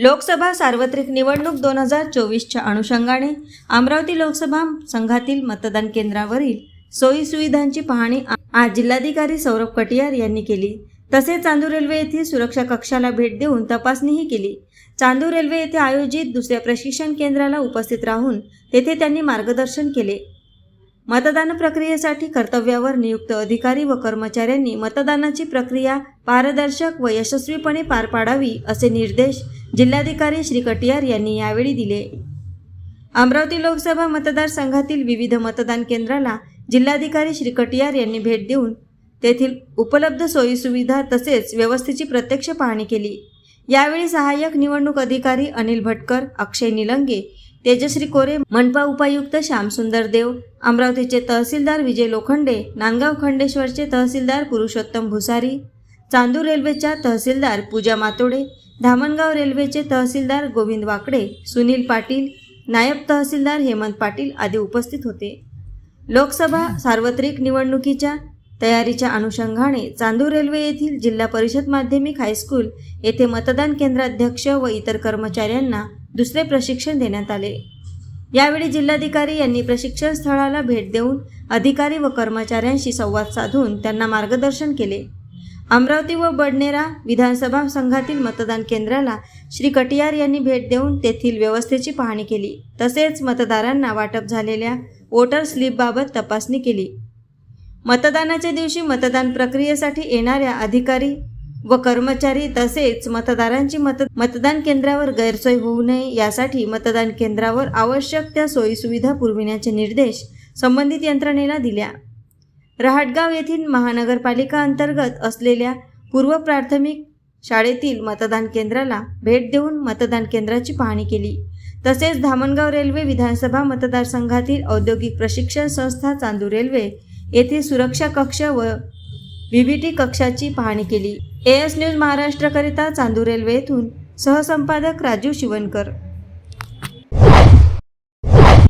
लोकसभा सार्वत्रिक निवडणूक दोन हजार चोवीसच्या अनुषंगाने अमरावती लोकसभा संघातील मतदान केंद्रावरील सोयीसुविधांची पाहणी आज जिल्हाधिकारी सौरभ कटियार यांनी केली. तसेच चांदूर रेल्वे येथील सुरक्षा कक्षाला भेट देऊन तपासणीही केली. चांदूर रेल्वे येथे आयोजित दुसऱ्या प्रशिक्षण केंद्राला उपस्थित राहून तेथे त्यांनी मार्गदर्शन केले. मतदान प्रक्रियेसाठी कर्तव्यावर नियुक्त अधिकारी व कर्मचाऱ्यांनी मतदानाची प्रक्रिया पारदर्शक व यशस्वीपणे पार पाडावी असे निर्देश जिल्हाधिकारी श्री कटियार यांनी यावेळी दिले. अमरावती लोकसभा मतदारसंघातील विविध मतदान केंद्राला जिल्हाधिकारी श्री कटियार यांनी भेट देऊन तेथील उपलब्ध सोयीसुविधा तसेच व्यवस्थेची प्रत्यक्ष पाहणी केली. यावेळी सहाय्यक निवडणूक अधिकारी अनिल भटकर अक्षय निलंगे तेजश्री कोरे मनपा उपायुक्त श्यामसुंदर देव अमरावतीचे तहसीलदार विजय लोखंडे नांदगाव खंडेश्वरचे तहसीलदार पुरुषोत्तम भुसारी चांदूर रेल्वेच्या तहसीलदार पूजा मातोडे धामणगाव रेल्वेचे तहसीलदार गोविंद वाकडे सुनील पाटील नायब तहसीलदार हेमंत पाटील आदी उपस्थित होते. लोकसभा सार्वत्रिक निवडणुकीच्या तयारीच्या अनुषंगाने चांदूर रेल्वे येथील जिल्हा परिषद माध्यमिक हायस्कूल येथे मतदान केंद्राध्यक्ष व इतर कर्मचाऱ्यांना दुसरे प्रशिक्षण देण्यात आले. यावेळी जिल्हाधिकारी यांनी प्रशिक्षण स्थळाला भेट देऊन अधिकारी व कर्मचाऱ्यांशी संवाद साधून त्यांना मार्गदर्शन केले. अमरावती व बडनेरा विधानसभा संघातील मतदान केंद्राला श्री कटियार यांनी भेट देऊन तेथील व्यवस्थेची पाहणी केली. तसेच मतदारांना वाटप झालेल्या वोटर स्लिपबाबत तपासणी केली. मतदानाच्या दिवशी मतदान प्रक्रियेसाठी येणाऱ्या अधिकारी व कर्मचारी तसेच मतदारांची मत मतदान केंद्रावर गैरसोय होऊ नये यासाठी मतदान केंद्रावर आवश्यक त्या सोयीसुविधा पुरविण्याचे निर्देश संबंधित यंत्रणेला दिल्या. रहाटगाव येथील महानगरपालिका अंतर्गत असलेल्या पूर्व प्राथमिक शाळेतील मतदान केंद्राला भेट देऊन मतदान केंद्राची पाहणी केली. तसेच धामणगाव रेल्वे विधानसभा मतदारसंघातील औद्योगिक प्रशिक्षण संस्था चांदू रेल्वे येथे सुरक्षा कक्ष व व्हीव्हीटी कक्षाची पाहणी केली. एएस न्यूज महाराष्ट्रकरिता चांदू रेल्वे येथून सहसंपादक राजू शिवनकर